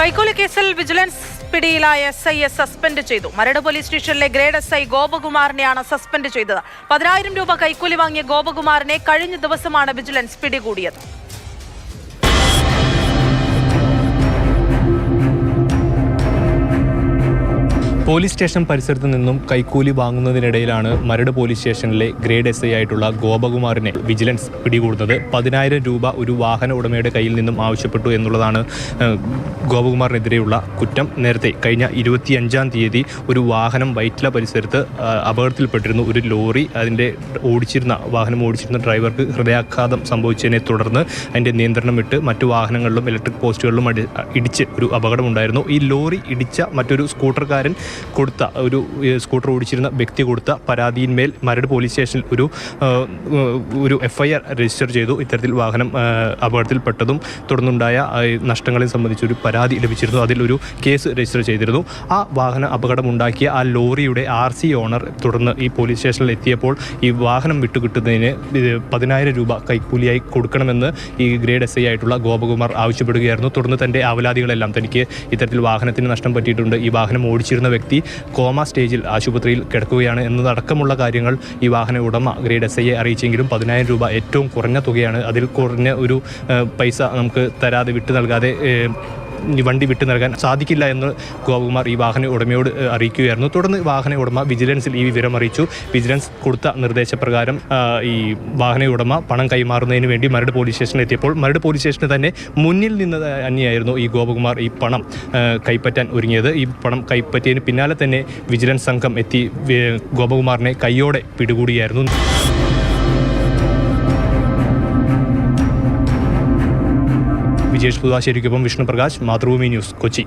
കൈക്കൂലി കേസിൽ വിജിലൻസ് പിടിയിലായ എസ് ഐയെ സസ്പെൻഡ് ചെയ്തു. മരട് പോലീസ് സ്റ്റേഷനിലെ ഗ്രേഡ് എസ് ഐ ഗോപകുമാറിനെയാണ് സസ്പെൻഡ് ചെയ്തത്. പതിനായിരം രൂപ കൈക്കൂലി വാങ്ങിയ ഗോപകുമാറിനെ കഴിഞ്ഞ ദിവസമാണ് വിജിലൻസ് പിടികൂടിയത്. പോലീസ് സ്റ്റേഷൻ പരിസരത്ത് നിന്നും കൈക്കൂലി വാങ്ങുന്നതിനിടയിലാണ് മരട് പോലീസ് സ്റ്റേഷനിലെ ഗ്രേഡ് എസ് ഐ ആയിട്ടുള്ള ഗോപകുമാറിനെ വിജിലൻസ് പിടികൂടുന്നത്. പതിനായിരം രൂപ ഒരു വാഹന ഉടമയുടെ കയ്യിൽ നിന്നും ആവശ്യപ്പെട്ടു എന്നുള്ളതാണ് ഗോപകുമാറിനെതിരെയുള്ള കുറ്റം. നേരത്തെ കഴിഞ്ഞ ഇരുപത്തിയഞ്ചാം തീയതി ഒരു വാഹനം വൈറ്റില പരിസരത്ത് അപകടത്തിൽപ്പെട്ടിരുന്നു. ഒരു ലോറി അതിന്റെ ഓടിച്ചിരുന്ന വാഹനം ഓടിച്ചിരുന്ന ഡ്രൈവർക്ക് ഹൃദയാഘാതം സംഭവിച്ചതിനെ തുടർന്ന് അതിന്റെ നിയന്ത്രണം വിട്ട് മറ്റു വാഹനങ്ങളിലും ഇലക്ട്രിക് പോസ്റ്റുകളിലും അടി അടിച്ച് ഒരു അപകടമുണ്ടായിരുന്നു. ഈ ലോറി ഇടിച്ച മറ്റൊരു സ്കൂട്ടർക്കാരൻ കൊടുത്ത ഒരു സ്കൂട്ടർ ഓടിച്ചിരുന്ന വ്യക്തി കൊടുത്ത പരാതിയിന്മേൽ മരട് പോലീസ് സ്റ്റേഷനിൽ ഒരു ഒരു എഫ്ഐആർ രജിസ്റ്റർ ചെയ്തു. ഇത്തരത്തിൽ വാഹനം അപകടത്തിൽപ്പെട്ടതും തുടർന്നുണ്ടായ നഷ്ടങ്ങളെ സംബന്ധിച്ച് ഒരു പരാതി ലഭിച്ചിരുന്നു. അതിൽ ഒരു കേസ് രജിസ്റ്റർ ചെയ്തിരുന്നു. ആ വാഹന അപകടമുണ്ടാക്കിയ ആ ലോറിയുടെ ആർ സി ഓണർ തുടർന്ന് ഈ പോലീസ് സ്റ്റേഷനിൽ എത്തിയപ്പോൾ ഈ വാഹനം വിട്ടുകിട്ടുന്നതിന് പതിനായിരം രൂപ കൈക്കൂലിയായി കൊടുക്കണമെന്ന് ഈ ഗ്രേഡ് എസ് ഐ ആയിട്ടുള്ള ഗോപകുമാർ ആവശ്യപ്പെടുകയായിരുന്നു. തുടർന്ന് തന്റെ അവലാദികളെല്ലാം തനിക്ക് ഇത്തരത്തിൽ വാഹനത്തിന് നഷ്ടം പറ്റിയിട്ടുണ്ട്. ഈ വാഹനം ഓടിച്ചിരുന്ന വ്യക്തി കോമ സ്റ്റേജിൽ ആശുപത്രിയിൽ കിടക്കുകയാണ് എന്നതടക്കമുള്ള കാര്യങ്ങൾ ഈ വാഹന ഉടമ ഗ്രേഡ് എസ് ഐയെ അറിയിച്ചെങ്കിലും പതിനായിരം രൂപ ഏറ്റവും കുറഞ്ഞ തുകയാണ്. അതിൽ കുറഞ്ഞ ഒരു പൈസ നമുക്ക് തരാതെ വിട്ടു നൽകാതെ വണ്ടി വിട്ടു നൽകാൻ സാധിക്കില്ല എന്ന് ഗോപകുമാർ ഈ വാഹന ഉടമയോട് അറിയിക്കുകയായിരുന്നു. തുടർന്ന് വാഹന ഉടമ വിജിലൻസിൽ ഈ വിവരം അറിയിച്ചു. വിജിലൻസ് കൊടുത്ത നിർദ്ദേശപ്രകാരം ഈ വാഹന ഉടമ പണം കൈമാറുന്നതിന് വേണ്ടി മരട് പോലീസ് സ്റ്റേഷനിൽ എത്തിയപ്പോൾ മരട് പോലീസ് സ്റ്റേഷന് തന്നെ മുന്നിൽ നിന്ന് തന്നെയായിരുന്നു ഈ ഗോപകുമാർ ഈ പണം കൈപ്പറ്റാൻ ഒരുങ്ങിയത്. ഈ പണം കൈപ്പറ്റിയതിന് പിന്നാലെ തന്നെ വിജിലൻസ് സംഘം എത്തി ഗോപകുമാറിനെ കൈയോടെ പിടികൂടിയായിരുന്നു. വിജേഷ് പുതുവാശ്ശേരിക്കൊപ്പം വിഷ്ണുപ്രകാശ് മാതൃഭൂമി ന്യൂസ് കൊച്ചി.